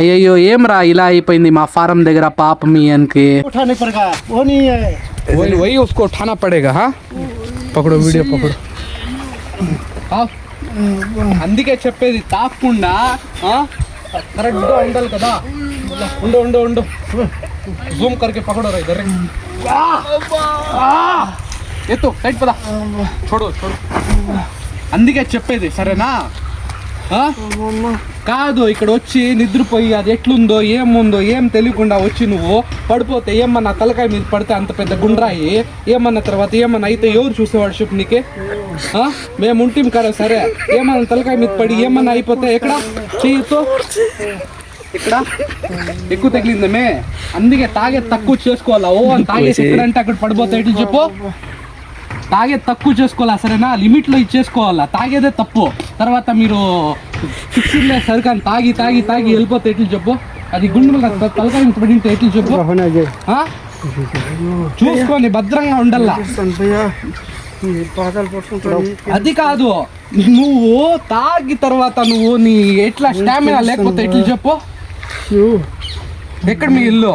అయ్యో ఏం రా ఇలా అయిపోయింది మా ఫారం దగ్గర పాపం ఇయన్కి వై ఉస్కో ఠానా పడేగా పకడు వీడియో పకడు. అందుకే చెప్పేది తాకుండా కరెక్ట్గా ఉండాలి కదా. ఉండు ఉండు ఉండు. జూమ్ కరికే పకడో రా ఇద్దరు ఎత్తు సైడ్ పదా. చూడు చూడు. అందుకే చెప్పేది సరేనా? కాదు ఇక్కడ వచ్చి నిద్రపోయి అది ఎట్లుందో ఏముందో ఏం తెలియకుండా వచ్చి నువ్వు పడిపోతే ఏమన్నా తలకాయ మీద పడితే అంత పెద్ద గుండ్రాయి? ఏమన్నా తర్వాత ఏమన్నా అయితే ఎవరు చూసేవాడు చెప్పు నీకే? మేము ఉంటిం కదా సరే. ఏమన్నా తలకాయ మీద పడి ఏమన్నా అయిపోతే ఎక్కడ? చెయ్యతో ఇక్కడ ఎక్కువ తగిలిందమే అందుకే తాగే తక్కువ చేసుకోవాలా? ఓ అని తాగేసి ఎక్కడంటే అక్కడ పడిపోతే ఎట్లు చెప్పు? తాగే తక్కువ చేసుకోవాలా సరేనా? లిమిట్లో ఇచ్చేసుకోవాలా తాగేదే తప్పు. తర్వాత మీరు ఫిక్స్డ్లే సరికాని తాగి తాగి తాగి వెళ్ళిపోతే ఎట్లు చెప్పు? అది గుండె తలకాయ పడింటే ఎట్లు చెప్పు? చూసుకొని భద్రంగా ఉండల్లా అది కాదు. నువ్వు తాగి తర్వాత నువ్వు నీ ఎట్లా స్టామినా లేకపోతే ఎట్లు చెప్పు? ఎక్కడ మీ ఇల్లు?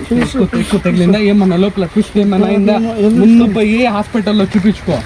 ఎక్కువ ఎక్కువ తగిలిందా? ఏమన్నా లోపల ట్విస్ట్ ఏమన్నా అయిందా? ముందు పోయి హాస్పిటల్లో చూపించుకో.